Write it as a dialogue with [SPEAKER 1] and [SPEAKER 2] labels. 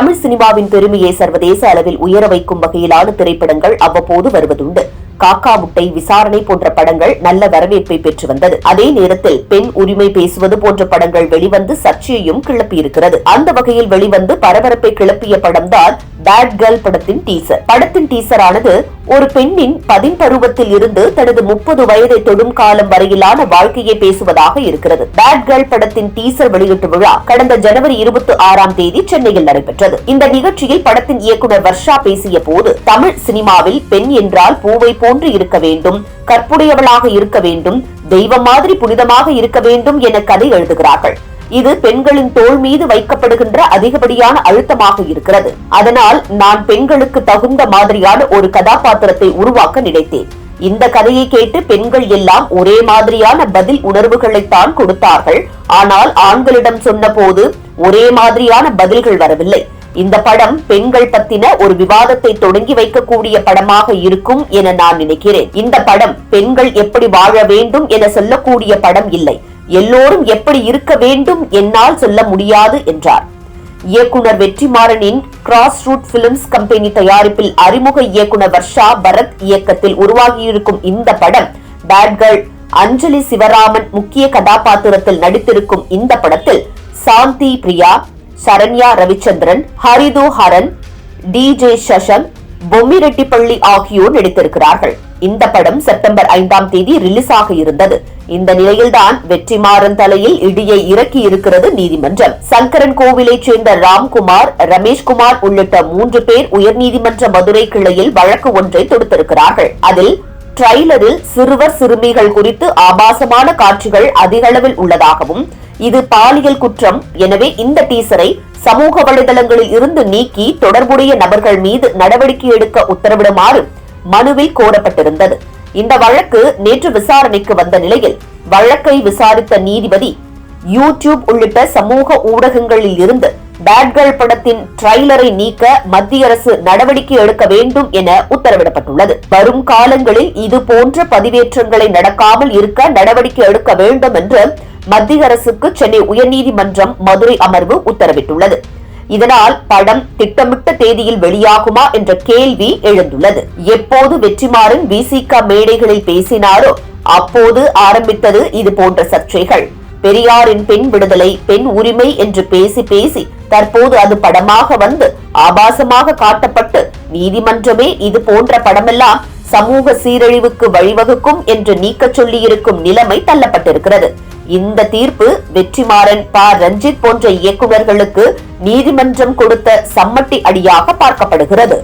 [SPEAKER 1] தமிழ் சினிமாவின் பெருமையை சர்வதேச அளவில் உயர வைக்கும் வகையிலான திரைப்படங்கள் அவ்வப்போது வருவதுண்டு. காக்கா முட்டை விசாரணை போன்ற படங்கள் நல்ல வரவேற்பை பெற்று வந்தது. அதே நேரத்தில் பெண் உரிமை பேசுவது போன்ற படங்கள் வெளிவந்து சர்ச்சையையும் கிளப்பியிருக்கிறது. அந்த வகையில் வெளிவந்து பரபரப்பை கிளப்பிய படம்தான் பேட் கேர்ள் படத்தின் டீசர் படத்தின் டீசர் ஆனது ஒரு பெண்ணின் பதின்பருவத்தில் இருந்து தனது முப்பது வயதை தொடும் காலம் வரையிலான வாழ்க்கையை பேசுவதாக இருக்கிறது. பேட் கேர்ள் படத்தின் டீசர் வெளியீட்டு விழா கடந்த ஜனவரி இருபத்தி ஆறாம் தேதி சென்னையில் நடைபெற்றது. இந்த நிகழ்ச்சியில் படத்தின் இயக்குனர் வர்ஷா பேசிய போது தமிழ் சினிமாவில் பெண் என்றால் பூவை போன்று இருக்க வேண்டும் கற்புடையவளாக இருக்க வேண்டும் தெய்வம் மாதிரி புனிதமாக இருக்க வேண்டும் என கதை எழுதுகிறார்கள். இது பெண்களின் தோல் மீது வைக்கப்படுகின்ற அதிகப்படியான அழுத்தமாக இருக்கிறது. அதனால் நான் பெண்களுக்கு தகுந்த மாதிரியான ஒரு கதாபாத்திரத்தை உருவாக்க நினைத்தேன். இந்த கதையை கேட்டு பெண்கள் எல்லாம் ஒரே மாதிரியான பதில் உணர்வுகளைத்தான் கொடுத்தார்கள். ஆனால் ஆண்களிடம் சொன்னபோது ஒரே மாதிரியான பதில்கள் வரவில்லை. இந்த படம் பெண்கள் பத்தின ஒரு விவாதத்தை தொடங்கி வைக்கக்கூடிய படமாக இருக்கும் என நான் நினைக்கிறேன். இந்த படம் பெண்கள் எப்படி வாழ வேண்டும் என சொல்லக்கூடிய படம் இல்லை. எல்லோரும் எப்படி இருக்க வேண்டும் என்னால் சொல்ல முடியாது என்றார். இயக்குனர் வெற்றிமாறனின் கிராஸ் ரூட் பிலிம்ஸ் கம்பெனி தயாரிப்பில் அறிமுக இயக்குனர் வர்ஷா பரத் இயக்கத்தில் உருவாகியிருக்கும் இந்த படம் பேட் கேர்ள் அஞ்சலி சிவராமன் முக்கிய கதாபாத்திரத்தில் நடித்திருக்கும் இந்த படத்தில் சாந்தி பிரியா சரண்யா ரவிச்சந்திரன் ஹரிது ஹரன் டி ஜே சஷன் பொம்மிரெட்டிப்பள்ளி ஆகியோர் நடித்திருக்கிறார்கள். இந்த படம் செப்டம்பர் ஐந்தாம் தேதி ரிலீஸ் ஆக இருந்தது. இந்த நிலையில்தான் வெற்றிமாறன் தலையில் இடியை இறக்கி இருக்கிறது நீதிமன்றம். சங்கரன் கோவிலைச் சேர்ந்த ராம்குமார் ரமேஷ்குமார் உள்ளிட்ட மூன்று பேர் உயர்நீதிமன்ற மதுரை கிளையில் வழக்கு ஒன்றை தொடுத்திருக்கிறார்கள். அதில் ட்ரைலரில் சிறுவர் சிறுமிகள் குறித்து ஆபாசமான காட்சிகள் அதிகளவில் உள்ளதாகவும் இது பாலியல் குற்றம். எனவே இந்த டீசரை சமூக வலைதளங்களில் இருந்து நீக்கி தொடர்புடைய நபர்கள் மீது நடவடிக்கை எடுக்க உத்தரவிடுமாறு மனுவில் கோரப்பட்டிருந்தது. இந்த வழக்கு நேற்று விசாரணைக்கு வந்த நிலையில் வழக்கை விசாரித்த நீதிபதி யூடியூப் உள்ளிட்ட சமூக ஊடகங்களில் இருந்து பேட்கேர்ள் படத்தின் ட்ரைலரை நீக்க மத்திய அரசு நடவடிக்கை எடுக்க வேண்டும் என உத்தரவிடப்பட்டுள்ளது. வரும் காலங்களில் இது போன்ற பதிவேற்றங்களை நடக்காமல் இருக்க நடவடிக்கை எடுக்க வேண்டும் என்று மத்திய அரசுக்கு சென்னை உயர்நீதிமன்றம் மதுரை அமர்வு உத்தரவிட்டுள்ளது. இதனால் படம் திட்டமிட்ட தேதியில் வெளியாகுமா என்ற கேள்வி எழுந்துள்ளது. எப்போது வெற்றிமாறன் விசிக மேடைகளில் பேசினாரோ அப்போது ஆரம்பித்தது இது போன்ற சர்ச்சைகள். பெரியாரின் பெண் விடுதலை பெண் உரிமை என்று பேசி பேசி தற்போது அது படமாக வந்து ஆபாசமாக காட்டப்பட்டு நீதிமன்றமே இது போன்ற படமெல்லாம் சமூக சீரழிவுக்கு வழிவகுக்கும் என்று நீக்கச் சொல்லியிருக்கும் நிலைமை தள்ளப்பட்டிருக்கிறது. இந்த தீர்ப்பு வெற்றிமாறன் ப. ரஞ்சித் போன்ற இயக்குநர்களுக்கு நீதிமன்றம் கொடுத்த சம்மட்டி அடியாக பார்க்கப்படுகிறது.